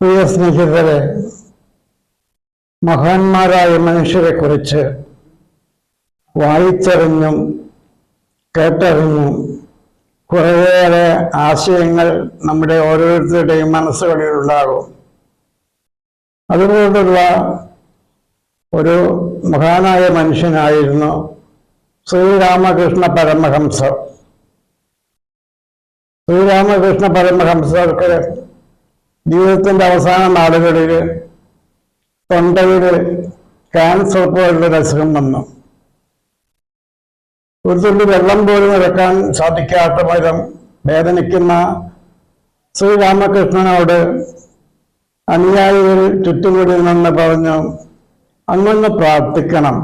പ്രിയ സ്നേഹിതരെ മഹാന്മാരായ മനുഷ്യരെ കുറിച്ച് വായിച്ചറിഞ്ഞും കേട്ടറിഞ്ഞും കുറേയേറെ ആശയങ്ങൾ നമ്മുടെ ഓരോരുത്തരുടെയും മനസ്സുകളിൽ ഉണ്ടാകും. അതുപോലുള്ള ഒരു മഹാനായ മനുഷ്യനായിരുന്നു ശ്രീരാമകൃഷ്ണ പരമഹംസർ. ശ്രീരാമകൃഷ്ണ പരമഹംസർക്ക് ജീവിതത്തിന്റെ അവസാന നാളുകളിൽ തൊണ്ടയിൽ ക്യാൻസർ പോലുള്ളൊരു അസുഖം വന്നു. ഒരു തുള്ളി വെള്ളം പോലും ഇറക്കാൻ സാധിക്കാത്ത വിധം വേദനിക്കുന്ന ശ്രീരാമകൃഷ്ണനോട് അനുയായികൾ ചുറ്റുകൂടി നിന്ന് പറഞ്ഞു അങ്ങൊന്ന് പ്രാർത്ഥിക്കണം.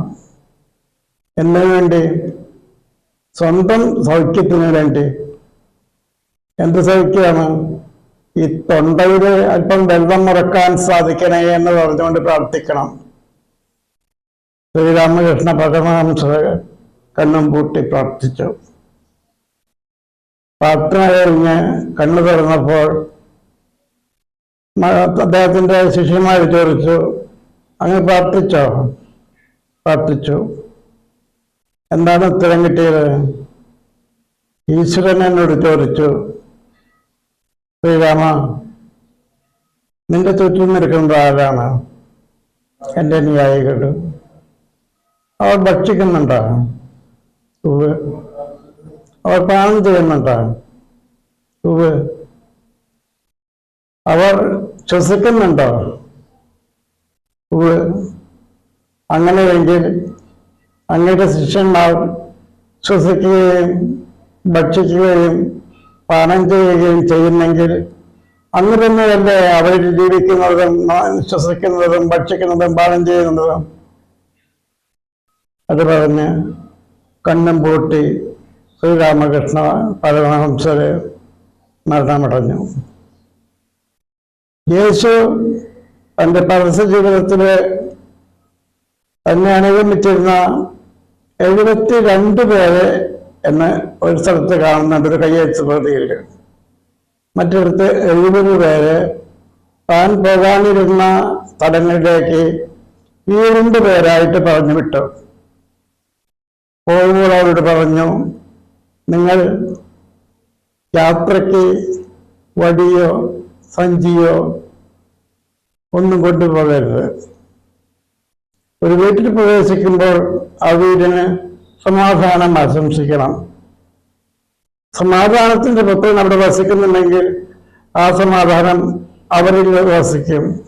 എന്തിനു വേണ്ടി സ്വന്തം സൗഖ്യത്തിന് വേണ്ടി എന്ത് സൗഖ്യമാണ്? ഈ തൊണ്ടയിൽ അല്പം വെള്ളം മുറക്കാൻ സാധിക്കണേ എന്ന് പറഞ്ഞുകൊണ്ട് പ്രാർത്ഥിക്കണം. ശ്രീരാമകൃഷ്ണ പരമഹംസ കണ്ണും പൂട്ടി പ്രാർത്ഥിച്ചു. പ്രാർത്ഥന കഴിഞ്ഞ് കണ്ണു തുറന്നപ്പോൾ അദ്ദേഹത്തിന്റെ ശിഷ്യന്മാർ ചോദിച്ചു അങ്ങ് പ്രാർത്ഥിച്ചോ? പ്രാർത്ഥിച്ചു. എന്താണ് ഉത്തരം കിട്ടിയത്? ഈശ്വരൻ എന്നോട് ചോദിച്ചു ശ്രീരാമ നിന്റെ ചുറ്റും നിൽക്കുന്നത് ആരാണ്? എന്റെ അനുയായികൾ അവർ ഭക്ഷിക്കുന്നുണ്ടോ? ഉവ് അവർ പാനം ചെയ്യുന്നുണ്ടോ? ഉവ് അവർ ശ്വസിക്കുന്നുണ്ടോ? ഉവ് അങ്ങനെയെങ്കിൽ അങ്ങയുടെ ശിഷ്യന്മാർ ശ്വസിക്കുകയും ഭക്ഷിക്കുകയും പാനം ചെയ്യുകയും ചെയ്യുന്നെങ്കിൽ അന്ന് തന്നെ തന്നെ അവർ ജീവിക്കുന്നതും ശ്വസിക്കുന്നതും ഭക്ഷിക്കുന്നതും പാനം ചെയ്യുന്നതും. അത് പറഞ്ഞ് കണ്ണും പൂട്ടി ശ്രീരാമകൃഷ്ണ പരമഹംസര് മരണമടഞ്ഞു. യേശു തന്റെ പരസ്യ ജീവിതത്തിൽ തന്നെ അനുഗമിച്ചിരുന്ന എഴുപത്തി രണ്ട് പേരെ എന്ന് ഒരു സ്ഥലത്ത് കാണുന്നുണ്ട് ഒരു കയ്യെഴുത്ത് പ്രതിയിൽ. മറ്റൊരിടത്ത് എഴുപത് പേര് താൻ പോകാനിരുന്ന സ്ഥലങ്ങളിലേക്ക് ഈ രണ്ട് പേരായിട്ട് പറഞ്ഞു വിട്ടു. പോകുമ്പോൾ അവരോട് പറഞ്ഞു നിങ്ങൾ യാത്രയ്ക്ക് വടിയോ സഞ്ചിയോ ഒന്നും കൊണ്ടുപോകരുത്. ഒരു വീട്ടിൽ പ്രവേശിക്കുമ്പോൾ ആ വീടിന് സമാധാനം ആശംസിക്കണം. സമാധാനത്തിന്റെ പുത്രൻ അവിടെ വസിക്കുന്നുണ്ടെങ്കിൽ ആ സമാധാനം അവരിൽ വസിക്കും.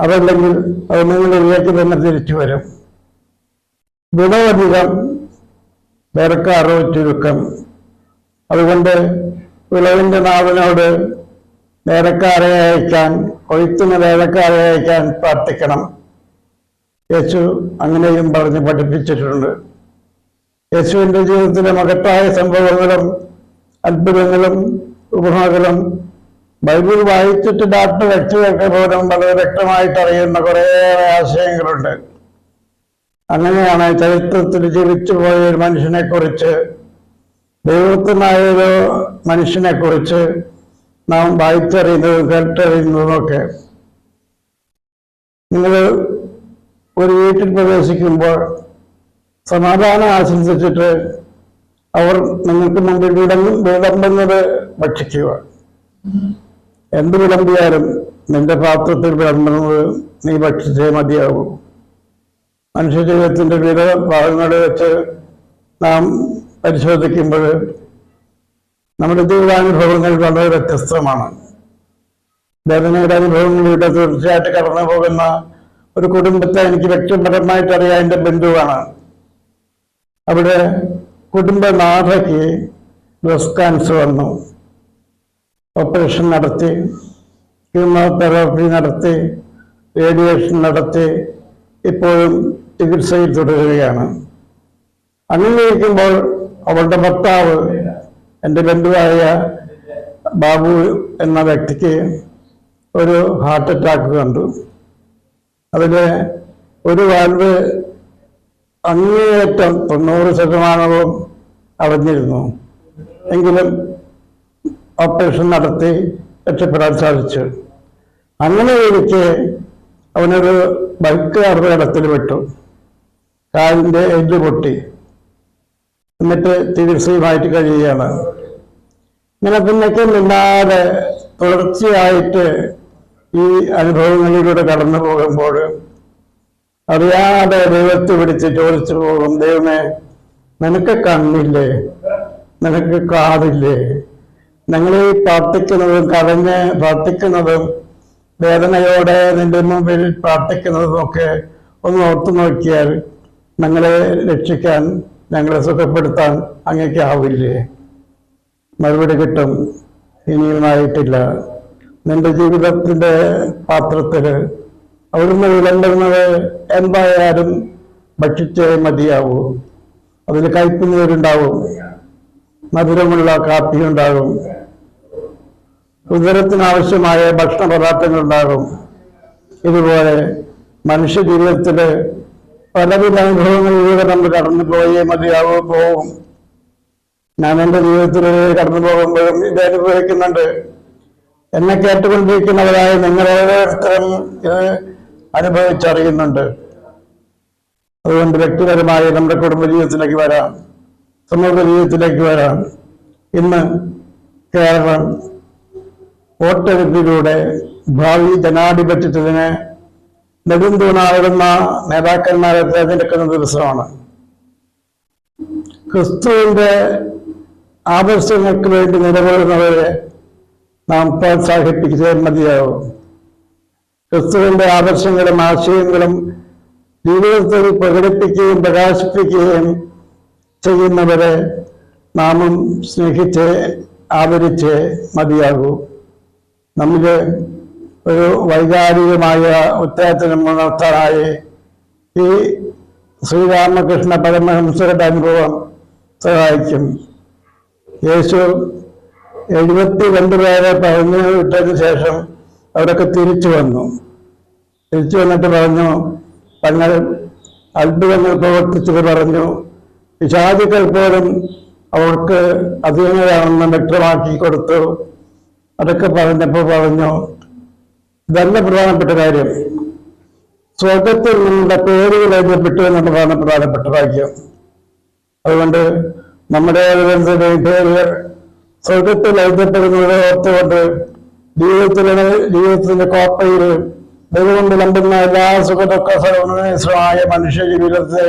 അതല്ലെങ്കിൽ അത് നിങ്ങളിലേക്ക് തന്നെ തിരിച്ചു വരും. വിളവധികം വേർക്കാറോ ചുരുക്കം. അതുകൊണ്ട് വിളവിന്റെ നാവിനോട് നേരക്കാരെ അയക്കാൻ കൊയ്ത്തിന് വേലക്കാരെ അയക്കാൻ പ്രാർത്ഥിക്കണം. യേശു അങ്ങനെയും പറഞ്ഞ് പഠിപ്പിച്ചിട്ടുണ്ട്. യേശുവിന്റെ ജീവിതത്തിലെ മകത്തായ സംഭവങ്ങളും അത്ഭുതങ്ങളും ഉപമകളും ബൈബിൾ വായിച്ചിട്ട് ഡാക്ടർ വ്യക്തികൾക്ക് പോലും വളരെ വ്യക്തമായിട്ട് അറിയുന്ന കുറേയേറെ ആശയങ്ങളുണ്ട്. അങ്ങനെയാണ് ചരിത്രത്തിൽ ജീവിച്ചു പോയ ഒരു മനുഷ്യനെ കുറിച്ച് ദൈവത്തിനായ മനുഷ്യനെ കുറിച്ച് നാം വായിച്ചറിയുന്നതും കേട്ടറിയുന്നതും ഒക്കെ നിങ്ങൾ ഒരു വീട്ടിൽ പ്രവേശിക്കുമ്പോൾ സമാധാനം ആശംസിച്ചിട്ട് അവർ നിങ്ങൾക്ക് മുമ്പിൽ വിടങ്ങും വിളമ്പുന്നത് ഭക്ഷിക്കുക. എന്ത് വിളമ്പിയാലും നിന്റെ പാത്രത്തിൽ വിളമ്പുന്നത് നീ ഭക്ഷിച്ചേ മതിയാകൂ. മനുഷ്യ ജീവിതത്തിന്റെ വിവിധ ഭാഗങ്ങളെ വെച്ച് നാം പരിശോധിക്കുമ്പോൾ നമ്മുടെ ജീവിതാനുഭവങ്ങൾ വളരെ വ്യത്യസ്തമാണ്. വേദനയുടെ അനുഭവങ്ങളിലൂടെ തീർച്ചയായിട്ട് കടന്നു പോകുന്ന ഒരു കുടുംബത്തെ എനിക്ക് വ്യക്തിപരമായിട്ട് അറിയാൻ എന്റെ ബന്ധുവാണ്. അവിടെ കുടുംബനാഥയ്ക്ക് ബ്രസ്റ്റ് ക്യാൻസർ വന്നു. ഓപ്പറേഷൻ നടത്തി. കീമോതെറാപ്പി നടത്തി. റേഡിയേഷൻ നടത്തി. ഇപ്പോഴും ചികിത്സയിൽ തുടരുകയാണ്. അങ്ങനെ ഇരിക്കുമ്പോൾ അവളുടെ ഭർത്താവ് എന്റെ ബന്ധുവായ ബാബു എന്ന വ്യക്തിക്ക് ഒരു ഹാർട്ട് അറ്റാക്ക് കണ്ടു. അതിൽ ഒരു വാൽവ് അങ്ങേയറ്റം തൊണ്ണൂറ് ശതമാനവും അടഞ്ഞിരുന്നു. എങ്കിലും ഓപ്പറേഷൻ നടത്തി രക്ഷപ്പെടാൻ സാധിച്ചു. അങ്ങനെ എനിക്ക് അവനൊരു ബൈക്ക് അപകടത്തിൽ വിട്ടു. കാലിന്റെ എല്ല് പൊട്ടി. എന്നിട്ട് ചികിത്സയുമായിട്ട് കഴിയുകയാണ്. ഇങ്ങനെ പിന്നൊക്കെ മിണ്ടാതെ തുടർച്ചയായിട്ട് ഈ അനുഭവങ്ങളിലൂടെ കടന്നു പോകുമ്പോൾ അറിയാതെ ദൈവത്തെ പിടിച്ച് ചോദിച്ചു പോകും ദൈവമേ നിനക്ക് കണ്ണില്ലേ? നിനക്ക് കാതില്ലേ? ഞങ്ങൾ ഈ പ്രാർത്ഥിക്കുന്നതും കരഞ്ഞ് പ്രാർത്ഥിക്കുന്നതും വേദനയോടെ നിന്റെ മുമ്പിൽ പ്രാർത്ഥിക്കുന്നതും ഒക്കെ ഒന്ന് ഓർത്തു നോക്കിയാൽ ഞങ്ങളെ രക്ഷിക്കാൻ ഞങ്ങളെ സുഖപ്പെടുത്താൻ അങ്ങേക്ക് ആവില്ലേ? മറുപടി കിട്ടും. ഇനിയുമായിട്ടില്ല. നിന്റെ ജീവിതത്തിന്റെ പാത്രത്തിൽ അവിടുന്ന് വിളമ്പുന്നത് എന്തായാലും ഭക്ഷിച്ചേ മതിയാവൂ. അതിൽ കയ്പുനീരുണ്ടാവും. മധുരമുള്ള കാപ്പി ഉണ്ടാകും ഉദരത്തിനാവശ്യമായ ഭക്ഷണ പദാർത്ഥങ്ങൾ ഉണ്ടാകും ഇതുപോലെ മനുഷ്യ ജീവിതത്തിൽ പലവിധ അനുഭവങ്ങളിലൂടെ നമ്മൾ കടന്നു പോയേ മതിയാവോ പോവും. ഞാൻ എന്റെ ജീവിതത്തിൽ കടന്നു പോകുമ്പോഴും ഇത് അനുഭവിക്കുന്നുണ്ട്. എന്നെ കേട്ടുകൊണ്ടിരിക്കുന്നവരായ നിങ്ങൾ ഓരോരുത്തരും ഇത് അനുഭവിച്ചറിയുന്നുണ്ട്. അതുകൊണ്ട് വ്യക്തിപരമായ നമ്മുടെ കുടുംബ ജീവിതത്തിലേക്ക് വരാം. സമൂഹ ജീവിതത്തിലേക്ക് വരാം. ഇന്ന് കേരളം വോട്ടെടുപ്പിലൂടെ ഭാവി ജനാധിപത്യത്തിന് നെടുന്തൂണാകുന്ന നേതാക്കന്മാരെ തിരഞ്ഞെടുക്കുന്ന ദിവസമാണ്. ക്രിസ്തുവിന്റെ ആദർശങ്ങൾക്ക് വേണ്ടി നിലകൊള്ളുന്നവരെ നാം പ്രോത്സാഹിപ്പിച്ചേ മതിയാവും ക്രിസ്തുവിന്റെ ആദർശങ്ങളും ആശയങ്ങളും ജീവിതത്തിൽ പ്രകടിപ്പിക്കുകയും പ്രകാശിപ്പിക്കുകയും ചെയ്യുന്നവരെ നാമും സ്നേഹിച്ച് ആദരിച്ച് മതിയാകൂ. നമുക്ക് ഒരു വൈകാരികമായ ഉത്തേജനം ഉണർത്താനായി ഈ ശ്രീരാമകൃഷ്ണ പരമഹംസരുടെ അനുഭവം സഹായിക്കും. യേശു എഴുപത്തി രണ്ട് പേരെ പറഞ്ഞു വിട്ടതിന് ശേഷം അവരൊക്കെ തിരിച്ചു വന്നു. തിരിച്ചു വന്നിട്ട് പറഞ്ഞു തങ്ങൾ അത്ഭുതങ്ങൾ പ്രവർത്തിച്ചത് പറഞ്ഞു. പിശാചുക്കൾ പോലും അവർക്ക് അധീനരാണെന്ന് വ്യക്തമാക്കി കൊടുത്തു. അതൊക്കെ പറഞ്ഞപ്പോൾ പറഞ്ഞു ഇതല്ല പ്രധാനപ്പെട്ട കാര്യം. സ്വർഗത്തിൽ നിങ്ങളുടെ പേരുകൾ എഴുതപ്പെട്ടു എന്നുള്ളതാണ് പ്രധാനപ്പെട്ട വാക്യം അതുകൊണ്ട് നമ്മുടെ പേരുകൾ സ്വർഗത്തിൽ എഴുതപ്പെടുന്നത് ഓർത്തുകൊണ്ട് ജീവിതത്തിലെ ജീവിതത്തിന്റെ കോപ്പയിൽ നിലകൊണ്ട് വിളമ്പുന്ന എല്ലാ സുഖദുഃഖ സർവനേശ്വരമായ മനുഷ്യ ജീവിതത്തെ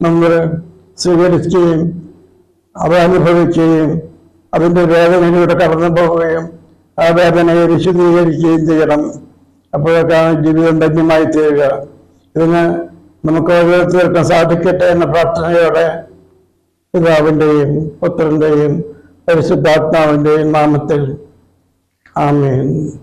നമ്മൾ സ്വീകരിക്കുകയും അത് അനുഭവിക്കുകയും അതിന്റെ വേദനയിലൂടെ കടന്നു പോവുകയും ആ വേദനയെ വിശദീകരിക്കുകയും ചെയ്യണം. അപ്പോഴൊക്കെയാണ് ജീവിതം ധന്യമായി തീരുക. ഇതിന് നമുക്ക് ഓരോരുത്തർക്കും സാധിക്കട്ടെ എന്ന പ്രാർത്ഥനയോടെ പിതാവിന്റെയും പുത്രന്റെയും പരിശുദ്ധാത്മാവിന്റെയും നാമത്തിൽ Amen.